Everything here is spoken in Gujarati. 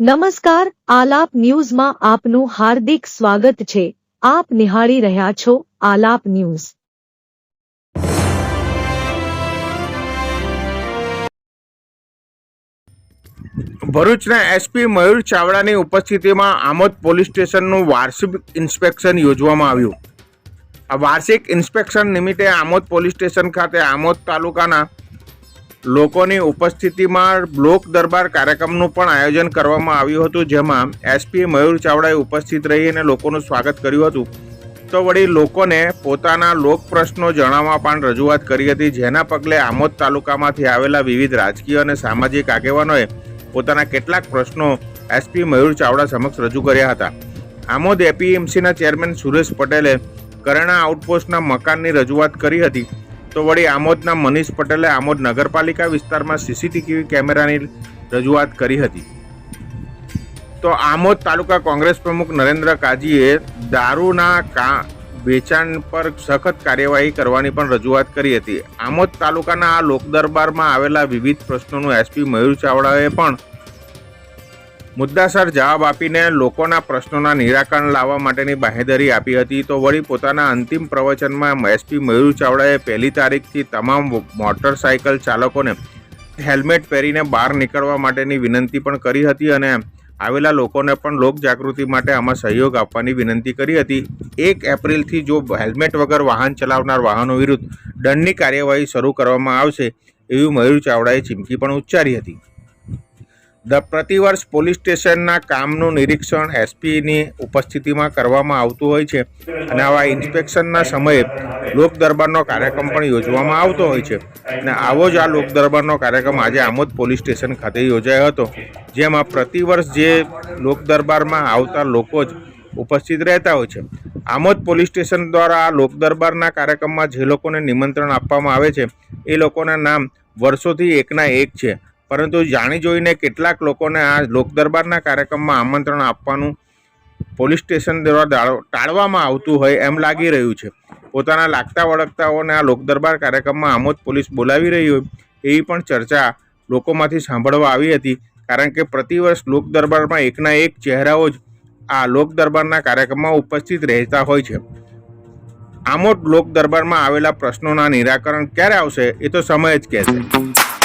નમસ્કાર, આલાપ ન્યૂઝમાં આપનું હાર્દિક સ્વાગત છે. આપ નિહાળી રહ્યા છો આલાપ ન્યૂઝ. ભરૂચના એસપી મયુર ચાવડાની ઉપસ્થિતિમાં આમોદ પોલીસ સ્ટેશનનું વાર્ષિક ઇન્સ્પેક્શન યોજવામાં આવ્યું. આ વાર્ષિક ઇન્સ્પેક્શન નિમિત્તે આમોદ પોલીસ સ્ટેશન ખાતે આમોદ તાલુકાના લોકોની ઉપસ્થિતિમાં બ્લોક દરબાર કાર્યક્રમનું પણ આયોજન કરવામાં આવ્યું હતું, જેમાં એસપી મયુર ચાવડાએ ઉપસ્થિત રહી અને લોકોનું સ્વાગત કર્યું હતું. તો વળી લોકોને પોતાના લોક પ્રશ્નો જણાવવા પણ રજૂઆત કરી હતી, જેના પગલે આમોદ તાલુકામાંથી આવેલા વિવિધ રાજકીય અને સામાજિક આગેવાનોએ પોતાના કેટલાક પ્રશ્નો એસપી મયુર ચાવડા સમક્ષ રજૂ કર્યા હતા. આમોદ એપીએમસીના ચેરમેન સુરેશ પટેલે કરેણા આઉટપોસ્ટના મકાનની રજૂઆત કરી હતી. તો વળી આમોદના મનીષ પટેલે આમોદ નગરપાલિકા વિસ્તારમાં સીસીટીવી કેમેરાની રજૂઆત કરી હતી. તો આમોદ તાલુકા કોંગ્રેસ પ્રમુખ નરેન્દ્ર કાજીએ દારૂના કા, વેચાણ પર સખત કાર્યવાહી કરવાની પણ રજૂઆત કરી હતી. આમોદ તાલુકાના આ લોકદરબારમાં આવેલા વિવિધ પ્રશ્નોનું એસપી મયુર ચાવડાએ પણ મુદ્દાસર જવાબ આપીને લોકોના પ્રશ્નોના નિરાકરણ લાવવા માટેની બાહેધરી આપી હતી, તો વળી પોતાના અંતિમ પ્રવચનમાં એસપી મયુર ચાવડાએ પહેલી તારીખથી તમામ મોટરસાયકલ ચાલકોને હેલ્મેટ પહેરીને બહાર નીકળવા માટેની વિનંતી પણ કરી હતી અને આવેલા લોકોને પણ લોકજાગૃતિ માટે આમાં સહયોગ આપવાની વિનંતી કરી હતી. એક એપ્રિલથી જો હેલ્મેટ વગર વાહન ચલાવનાર વાહનો વિરુદ્ધ દંડની કાર્યવાહી શરૂ કરવામાં આવશે, એવી મયુર ચાવડાએ ચીમકી પણ ઉચ્ચારી હતી. દ પ્રતિવર્ષ પોલીસ સ્ટેશનના કામનું નિરીક્ષણ એસપીની ઉપસ્થિતિમાં કરવામાં આવતું હોય છે અને આવા ઇન્સ્પેક્શનના સમયે લોક દરબારનો કાર્યક્રમ પણ યોજવામાં આવતો હોય છે. અને આવો જ આ લોક દરબારનો કાર્યક્રમ આજે આમોદ પોલીસ સ્ટેશન ખાતે યોજાયો હતો, જેમાં પ્રતિવર્ષ જે લોક દરબારમાં આવતા લોકો જ ઉપસ્થિત રહેતા હોય છે. આમોદ પોલીસ સ્ટેશન દ્વારા આ લોક દરબારના કાર્યક્રમમાં જે લોકોને નિમંત્રણ આપવામાં આવે છે, એ લોકોના નામ વર્ષોથી એકના એક છે. પરંતુ જાણી જોઈને કેટલાક લોકોને આ લોક દરબારના કાર્યક્રમમાં આમંત્રણ આપવાનું પોલીસ સ્ટેશન દ્વારા ટાળવામાં આવતું હોય એમ લાગી રહ્યું છે. પોતાના લાગતા વળગતાઓને આ લોક દરબાર કાર્યક્રમમાં આમોદ પોલીસ બોલાવી રહી હોય એવી પણ ચર્ચા લોકોમાંથી સાંભળવા આવી હતી, કારણ કે પ્રતિવર્ષ લોક દરબારમાં એકના એક ચહેરાઓ જ આ લોક દરબારના કાર્યક્રમમાં ઉપસ્થિત રહેતા હોય છે. આમોદ લોક દરબારમાં આવેલા પ્રશ્નોના નિરાકરણ ક્યારે આવશે એ તો સમય જ કહેશે.